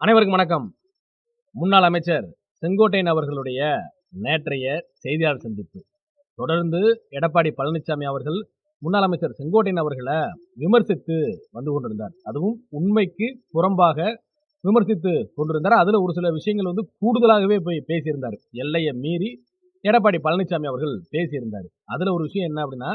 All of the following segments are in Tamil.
அனைவருக்கும் வணக்கம். முன்னாள் அமைச்சர் செங்கோட்டையன் அவர்களுடைய நேற்றைய செய்தியாளர் சந்திப்பு. தொடர்ந்து எடப்பாடி பழனிசாமி அவர்கள் முன்னாள் அமைச்சர் செங்கோட்டையன் அவர்களை விமர்சித்து வந்து கொண்டிருந்தார். அதுவும் உண்மைக்கு புறம்பாக விமர்சித்து கொண்டிருந்தார். அதில் ஒரு சில விஷயங்கள் வந்து கூடுதலாகவே போய் பேசியிருந்தார். எல்லையை மீறி எடப்பாடி பழனிசாமி அவர்கள் பேசியிருந்தார். அதில் ஒரு விஷயம் என்ன அப்படின்னா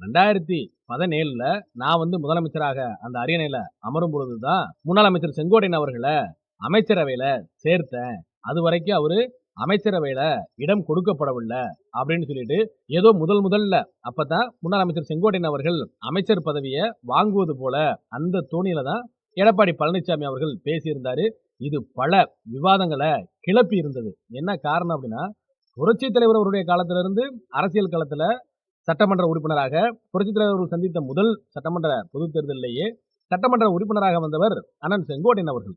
ரெண்டாயிரத்தி பதினேழில் நான் வந்து முதலமைச்சராக அந்த அரியணையில் அமரும் பொழுது தான் முன்னாள் அமைச்சர் செங்கோட்டையன் அவர்களை அமைச்சரவையில சேர்த்தேன். அது வரைக்கும் அவரு அமைச்சரவையில இடம் கொடுக்கப்படவில்லை அப்படின்னு சொல்லிட்டு ஏதோ முதல் முதல்ல அப்பதான் முன்னாள் அமைச்சர் செங்கோட்டையன் அவர்கள் அமைச்சர் பதவியை வாங்குவது போல அந்த தோணியில தான் எடப்பாடி பழனிசாமி அவர்கள் பேசியிருந்தாரு. இது பல விவாதங்களை கிளப்பி இருந்தது. என்ன காரணம் அப்படின்னா புரட்சி தலைவர் அவருடைய காலத்துல இருந்து அரசியல் களத்துல சட்டமன்ற உறுப்பினராக புரட்சி தலைவர் சந்தித்த முதல் சட்டமன்ற பொதுத் தேர்தலிலேயே சட்டமன்ற உறுப்பினராக வந்தவர் அண்ணன் செங்கோட்டையன் அவர்கள்.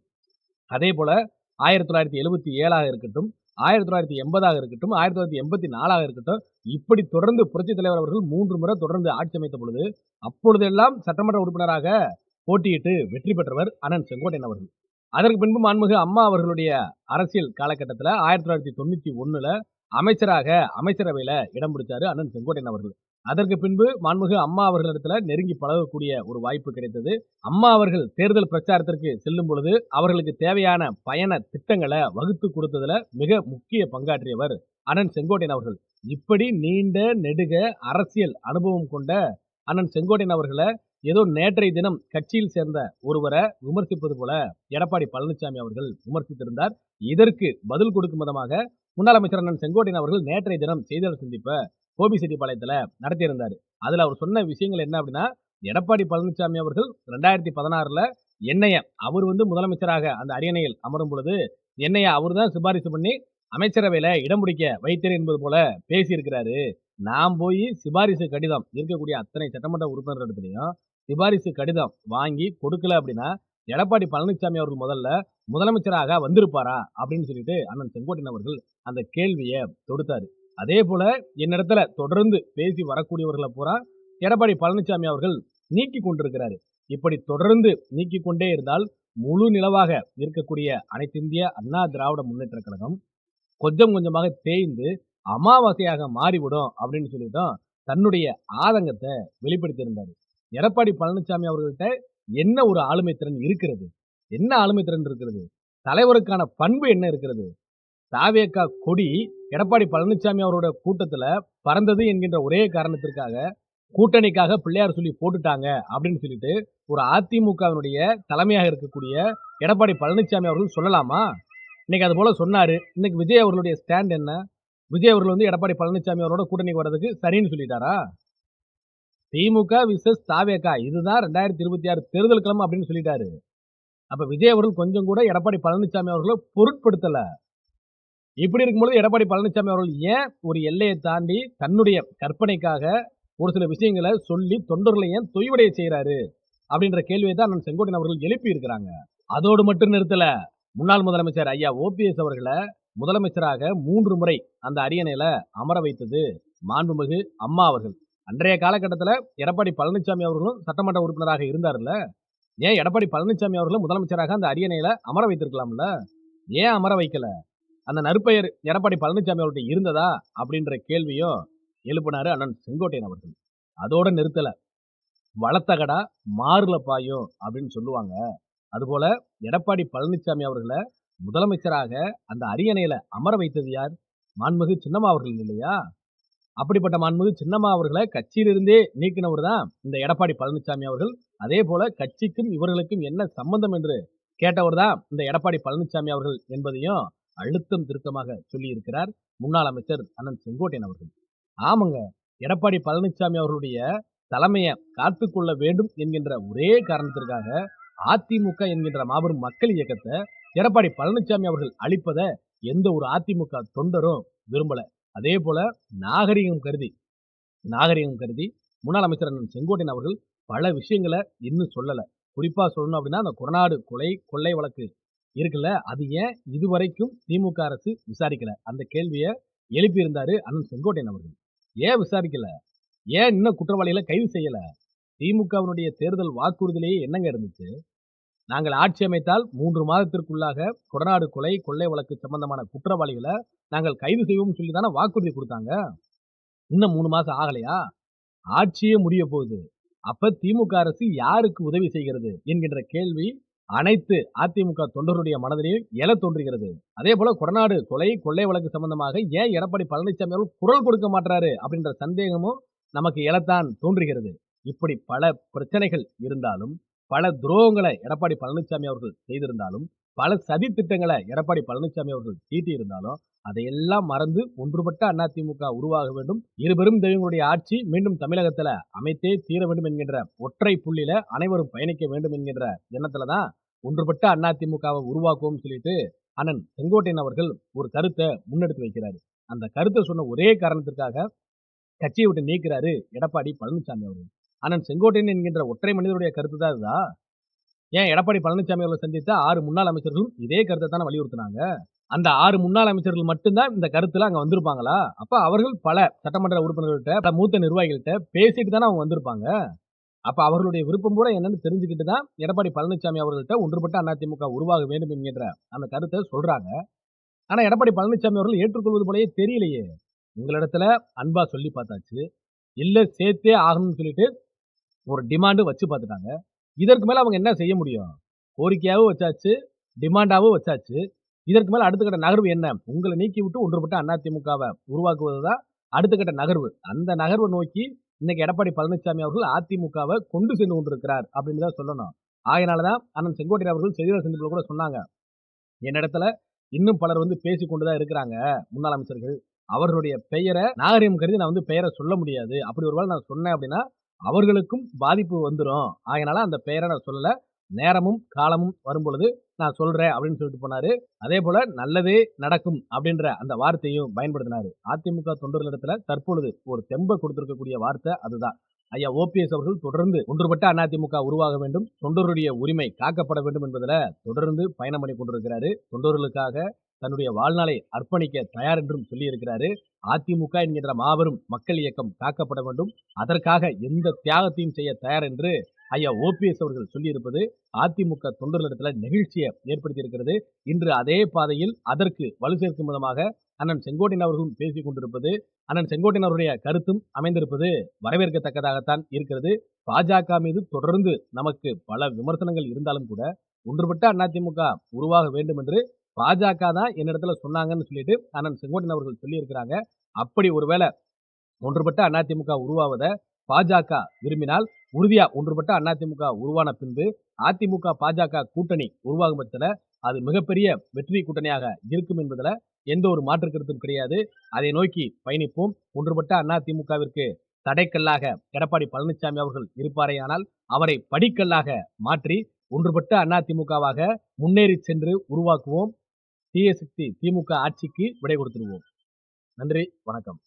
அதே போல ஆயிரத்தி தொள்ளாயிரத்தி எழுபத்தி ஏழாக இருக்கட்டும் ஆயிரத்தி தொள்ளாயிரத்தி எண்பதாக இருக்கட்டும் ஆயிரத்தி தொள்ளாயிரத்தி எண்பத்தி நாலாக இருக்கட்டும் இப்படி தொடர்ந்து புரட்சித் தலைவர் அவர்கள் மூன்று முறை தொடர்ந்து ஆட்சி அமைத்த பொழுது அப்பொழுதெல்லாம் சட்டமன்ற உறுப்பினராக போட்டியிட்டு வெற்றி பெற்றவர் அண்ணன் செங்கோட்டையன் அவர்கள். அதற்கு பின்பு மாண்புமிகு அம்மா அவர்களுடைய அரசியல் காலகட்டத்தில் ஆயிரத்தி தொள்ளாயிரத்தி தொண்ணூற்றி ஒன்றில் அமைச்சராக அமைச்சரவையில் இடம் பிடிச்சாரு அண்ணன் செங்கோட்டையன் அவர்கள். அதற்கு பின்பு மாண்புமிகு அம்மா அவர்களிடத்துல நெருங்கி பழகக்கூடிய ஒரு வாய்ப்பு கிடைத்தது. அம்மா அவர்கள் தேர்தல் பிரச்சாரத்திற்கு செல்லும் பொழுது அவர்களுக்கு தேவையான பயண திட்டங்களை வகுத்து கொடுத்ததுல மிக முக்கிய பங்காற்றியவர் அண்ணன் செங்கோட்டையன் அவர்கள். இப்படி நீண்ட நெடுக அரசியல் அனுபவம் கொண்ட அண்ணன் செங்கோட்டையன் அவர்களை ஏதோ நேற்றைய தினம் கட்சியில் சேர்ந்த ஒருவரை விமர்சிப்பது போல எடப்பாடி பழனிசாமி அவர்கள் விமர்சித்திருந்தார். இதற்கு பதில் கொடுக்கும் விதமாக முன்னாள் அமைச்சர் அண்ணன் செங்கோட்டையன் அவர்கள் நேற்றைய தினம் செய்தியாளர் சந்திப்பை கோபிசெட்டிப்பாளையத்துல நடத்தியிருந்தார். அதில் அவர் சொன்ன விஷயங்கள் என்ன அப்படின்னா எடப்பாடி பழனிசாமி அவர்கள் ரெண்டாயிரத்தி பதினாறில் என்னைய அவர் வந்து முதலமைச்சராக அந்த அரியணையில் அமரும் பொழுது என்னைய அவர் தான் சிபாரிசு பண்ணி அமைச்சரவையில் இடம் பிடிக்க வைத்தேன் என்பது போல பேசியிருக்கிறாரு. நான் போய் சிபாரிசு கடிதம் இருக்கக்கூடிய அத்தனை சட்டமன்ற உறுப்பினர்களிடத்துலையும் சிபாரிசு கடிதம் வாங்கி கொடுக்கல அப்படின்னா எடப்பாடி பழனிசாமி அவர்கள் முதல்ல முதலமைச்சராக வந்திருப்பாரா அப்படின்னு சொல்லிட்டு அண்ணன் செங்கோட்டையன் அவர்கள் அந்த கேள்வியை தொடுத்தாரு. அதே போல என்னிடத்துல தொடர்ந்து பேசி வரக்கூடியவர்களை பூரா எடப்பாடி பழனிசாமி அவர்கள் நீக்கி கொண்டிருக்கிறாரு. இப்படி தொடர்ந்து நீக்கி கொண்டே இருந்தால் முழு நிலவாக இருக்கக்கூடிய அனைத்திந்திய அண்ணா திராவிட முன்னேற்ற கழகம் கொஞ்சம் கொஞ்சமாக தேய்ந்து அமாவாசையாக மாறிவிடும் அப்படின்னு சொல்லிதான் தன்னுடைய ஆதங்கத்தை வெளிப்படுத்தியிருந்தாரு. எடப்பாடி பழனிசாமி அவர்கள்ட்ட என்ன ஒரு ஆளுமை திறன் இருக்கிறது? என்ன ஆளுமை திறன் இருக்கிறது? தலைவருக்கான பண்பு என்ன இருக்கிறது? தாவேக்கா கொடி எடப்பாடி பழனிசாமி அவரோட கூட்டத்தில் பறந்தது என்கின்ற ஒரே காரணத்திற்காக கூட்டணிக்காக பிள்ளையார் சொல்லி போட்டுட்டாங்க அப்படின்னு சொல்லிட்டு ஒரு அதிமுகவினுடைய தலைமையாக இருக்கக்கூடிய எடப்பாடி பழனிசாமி அவர்கள் சொல்லலாமா? இன்னைக்கு அது போல சொன்னாரு. இன்னைக்கு விஜய் அவர்களுடைய ஸ்டாண்ட் என்ன? விஜய் அவர்கள் வந்து எடப்பாடி பழனிசாமி அவரோட கூட்டணிக்கு வர்றதுக்கு சரின்னு சொல்லிட்டாரா? திமுக விசஸ் தாவேக்கா இதுதான் ரெண்டாயிரத்தி இருபத்தி ஆறு தேர்தல் கிழமை அப்படின்னு சொல்லிட்டாரு. அப்ப விஜய் அவர்கள் கொஞ்சம் கூட எடப்பாடி பழனிசாமி அவர்களை பொருட்படுத்தலை. இப்படி இருக்கும்போது எடப்பாடி பழனிசாமி அவர்கள் ஏன் ஒரு எல்லையை தாண்டி தன்னுடைய கற்பனைக்காக ஒரு சில விஷயங்களை சொல்லி தொண்டர்களை ஏன் தொய்வடைய செய்கிறாரு அப்படின்ற கேள்வியை தான் நான் செங்கோட்டையன் அவர்கள் எழுப்பி இருக்கிறாங்க. அதோடு மட்டும் நிறுத்தல. முன்னாள் முதலமைச்சர் ஐயா ஓபிஎஸ் அவர்களை முதலமைச்சராக மூன்று முறை அந்த அரியணையில அமர வைத்தது மாண்புமிகு அம்மா அவர்கள். அன்றைய காலகட்டத்தில் எடப்பாடி பழனிசாமி அவர்களும் சட்டமன்ற உறுப்பினராக இருந்தார்ல. ஏன் எடப்பாடி பழனிசாமி அவர்களும் முதலமைச்சராக அந்த அரியணையில அமர வைத்திருக்கலாம்ல? ஏன் அமர வைக்கல? அந்த நற்பெயர் எடப்பாடி பழனிசாமி அவர்கிட்ட இருந்ததா அப்படின்ற கேள்வியும் எழுப்பினாரு அண்ணன் செங்கோட்டையன் அவர்கள். அதோட நிறுத்தலை. வளத்தகடா மாறுல பாயும் அப்படின்னு சொல்லுவாங்க. அதுபோல எடப்பாடி பழனிசாமி அவர்களை முதலமைச்சராக அந்த அரியணையில அமர வைத்தது யார்? மாண்புமிகு சின்னம்மா அவர்கள் இல்லையா? அப்படிப்பட்ட மாண்புமிகு சின்னம்மா அவர்களை கட்சியிலிருந்தே நீக்கினவர் தான் இந்த எடப்பாடி பழனிசாமி அவர்கள். அதே போல கட்சிக்கும் இவர்களுக்கும் என்ன சம்பந்தம் என்று கேட்டவர் தான் இந்த எடப்பாடி பழனிசாமி அவர்கள் என்பதையும் அழுத்தம் திருத்தமாக சொல்லியிருக்கிறார் முன்னாள் அமைச்சர் அண்ணன் செங்கோட்டையன் அவர்கள். ஆமாங்க எடப்பாடி பழனிசாமி அவர்களுடைய தலைமையை காத்துக்கொள்ள வேண்டும் என்கின்ற ஒரே காரணத்திற்காக அதிமுக என்கின்ற மாபெரும் மக்கள் இயக்கத்தை எடப்பாடி பழனிசாமி அவர்கள் அளிப்பதை எந்த ஒரு அதிமுக தொண்டரும் விரும்பல. அதே போல நாகரிகம் கருதி நாகரிகம் கருதி முன்னாள் அமைச்சர் அண்ணன் செங்கோட்டையன் அவர்கள் பல விஷயங்களை இன்னும் சொல்லலை. குறிப்பா சொல்லணும் அப்படின்னா அந்த கொரநாடு கொலை கொள்ளை வழக்கு இருக்குல்ல? அது ஏன் இதுவரைக்கும் திமுக அரசு விசாரிக்கல? அந்த கேள்வியை எழுப்பியிருந்தாரு அண்ணன் செங்கோட்டையன் அவர்கள். ஏன் விசாரிக்கல? ஏன் இன்னும் குற்றவாளிகளை கைது செய்யல? திமுகவினுடைய தேர்தல் வாக்குறுதியிலேயே என்னங்க இருந்துச்சு? நாங்கள் ஆட்சி அமைத்தால் மூன்று மாதத்திற்குள்ளாக கொடநாடு கொலை கொள்ளை வழக்கு சம்பந்தமான குற்றவாளிகளை நாங்கள் கைது செய்வோம் சொல்லி தானே வாக்குறுதி கொடுத்தாங்க? இன்னும் மூணு மாதம் ஆகலையா? ஆட்சியே முடிய போகுது. அப்ப திமுக அரசு யாருக்கு உதவி செய்கிறது? என்கின்ற கேள்வி அனைத்து அதிமுக தொண்டருடைய மனதிலையும் எல தோன்றுகிறது. அதே போல கொடநாடு கொலை கொள்ளை வழக்கு சம்பந்தமாக ஏன் எடப்பாடி பழனிசாமி அவர்கள் குரல் கொடுக்க மாட்டாரு அப்படின்ற சந்தேகமும் நமக்கு எழத்தான் தோன்றுகிறது. இப்படி பல பிரச்சனைகள் இருந்தாலும் பல துரோகங்களை எடப்பாடி பழனிசாமி அவர்கள் செய்திருந்தாலும் பல சதி திட்டங்களை எடப்பாடி பழனிசாமி அவர்கள் தீட்டி இருந்தாலும் அதையெல்லாம் மறந்து ஒன்றுபட்ட அதிமுக உருவாக வேண்டும். இருபெரும் தெய்வங்களுடைய ஆட்சி மீண்டும் தமிழகத்துல அமைத்தே தீர வேண்டும் என்கின்ற ஒற்றை புள்ளியில அனைவரும் பயணிக்க வேண்டும் என்கின்ற எண்ணத்துலதான் ஒன்றுபட்ட அதிமுகவை உருவாக்குவோம் சொல்லிட்டு அண்ணன் செங்கோட்டையன் அவர்கள் ஒரு கருத்தை முன்னெடுத்து வைக்கிறாரு. அந்த கருத்தை சொன்ன ஒரே காரணத்திற்காக கட்சியை விட்டு நீக்கிறாரு எடப்பாடி பழனிசாமி அவர்கள். அண்ணன் செங்கோட்டையன் என்கின்ற ஒற்றை மனிதருடைய கருத்து தான் இதுதான் ஏன் எடப்பாடி பழனிசாமி அவர்களை சந்தித்த ஆறு முன்னாள் அமைச்சர்களும் இதே கருத்தை தானே வலியுறுத்தினாங்க? அந்த ஆறு முன்னாள் அமைச்சர்கள் மட்டும்தான் இந்த கருத்துல அங்க வந்திருப்பாங்களா? அப்ப அவர்கள் பல சட்டமன்ற உறுப்பினர்கள்ட்ட பல மூத்த நிர்வாகிகள்கிட்ட பேசிட்டு தானே அவங்க வந்திருப்பாங்க. அப்ப அவர்களுடைய விருப்பம் கூட என்னன்னு தெரிஞ்சுக்கிட்டு தான் எடப்பாடி பழனிசாமி அவர்கள்ட்ட ஒன்றுபட்ட அதிமுக உருவாக வேண்டும் என்கின்ற அந்த கருத்தை சொல்றாங்க. ஆனா எடப்பாடி பழனிசாமி அவர்கள் ஏற்றுக்கொள்வது போலயே தெரியலையே. உங்களிடத்துல அன்பா சொல்லி பார்த்தாச்சு. இல்லை சேர்த்தே ஆகணும்னு சொல்லிட்டு ஒரு டிமாண்டு வச்சு பார்த்துட்டாங்க. இதற்கு மேல அவங்க என்ன செய்ய முடியும்? கோரிக்கையாகவும் வச்சாச்சு டிமாண்டாகவும் வச்சாச்சு. இதற்கு மேல அடுத்த கட்ட நகர்வு என்ன? உங்களை நீக்கி விட்டு ஒன்றுபட்ட அதிமுகவை உருவாக்குவது தான் அடுத்த கட்ட நகர்வு. அந்த நகர்வை நோக்கி இன்னைக்கு எடப்பாடி பழனிசாமி அவர்கள் அதிமுகவை கொண்டு சென்று கொண்டிருக்கிறார் அப்படின்னு தான் சொல்லணும். ஆகையினாலதான் அண்ணன் செங்கோட்டையன் அவர்கள் செய்தியாளர் சந்திப்பில் கூட சொன்னாங்க. என்னிடத்துல இன்னும் பலர் வந்து பேசி கொண்டுதான் இருக்கிறாங்க முன்னாள் அமைச்சர்கள். அவர்களுடைய பெயரை நாகரிகம் கருதி நான் வந்து பெயரை சொல்ல முடியாது. அப்படி ஒருவேளை நான் சொன்னேன் அப்படின்னா அவர்களுக்கும் பாதிப்பு வந்துடும் ஆகையினால அந்த பெயரை நான் சொல்லலை. நேரமும் காலமும் வரும்பொழுது நான் சொல்கிறேன் அப்படின்னு சொல்லிட்டு போனார். அதே போல் நல்லதே நடக்கும் அப்படின்ற அந்த வார்த்தையும் பயன்படுத்தினார். அதிமுக தொண்டர்களிடத்துல தற்பொழுது ஒரு தெம்பை கொடுத்துருக்கக்கூடிய வார்த்தை அதுதான். ஐயா ஓபிஎஸ் அவர்கள் தொடர்ந்து ஒன்றுபட்ட அதிமுக உருவாக வேண்டும் தொண்டருடைய உரிமை காக்கப்பட வேண்டும் என்பதில் தொடர்ந்து பயணம் பண்ணி கொண்டிருக்கிறாரு. தொண்டர்களுக்காக தன்னுடைய வாழ்நாளை அர்ப்பணிக்க தயார் என்றும் சொல்லியிருக்கிறாரு. அதிமுக என்கின்ற மாபெரும் மக்கள் இயக்கம் காக்கப்பட வேண்டும். அதற்காக எந்த தியாகத்தையும் செய்ய தயார் என்று ஐயா ஓபிஎஸ் அவர்கள் சொல்லியிருப்பது அதிமுக தொண்டர்களிடத்துல நெகிழ்ச்சியை ஏற்படுத்தி இருக்கிறது இன்று அதே பாதையில் அதற்கு வலு சேர்க்கும் விதமாக அண்ணன் செங்கோட்டையன் அவர்களும் பேசிக் கொண்டிருப்பது அண்ணன் செங்கோட்டையன் அவருடைய கருத்தும் அமைந்திருப்பது வரவேற்கத்தக்கதாகத்தான் இருக்கிறது. பாஜக மீது தொடர்ந்து நமக்கு பல விமர்சனங்கள் இருந்தாலும் கூட ஒன்றுபட்ட அதிமுக உருவாக வேண்டும் என்று பாஜக தான் என்னிடத்துல சொன்னாங்கன்னு சொல்லிட்டு அண்ணன் செங்கோட்டையன் அவர்கள் சொல்லியிருக்கிறாங்க. அப்படி ஒருவேளை ஒன்றுபட்ட அதிமுக உருவாவதை பாஜக விரும்பினால் உறுதியா ஒன்றுபட்ட அதிமுக உருவான பின்பு அதிமுக பாஜக கூட்டணி உருவாகும் பட்சத்துல அது மிகப்பெரிய வெற்றி கூட்டணியாக இருக்கும் என்பதுல எந்த ஒரு மாற்று கருத்தும் கிடையாது. அதை நோக்கி பயணிப்போம். ஒன்றுபட்ட அதிமுகவிற்கு தடைக்கல்லாக எடப்பாடி பழனிசாமி அவர்கள் இருப்பாரேயானால் அவரை படிக்கல்லாக மாற்றி ஒன்றுபட்ட அதிமுகவாக முன்னேறி சென்று உருவாக்குவோம். தீய சக்தி திமுக ஆட்சிக்கு விடை கொடுத்துருவோம். நன்றி வணக்கம்.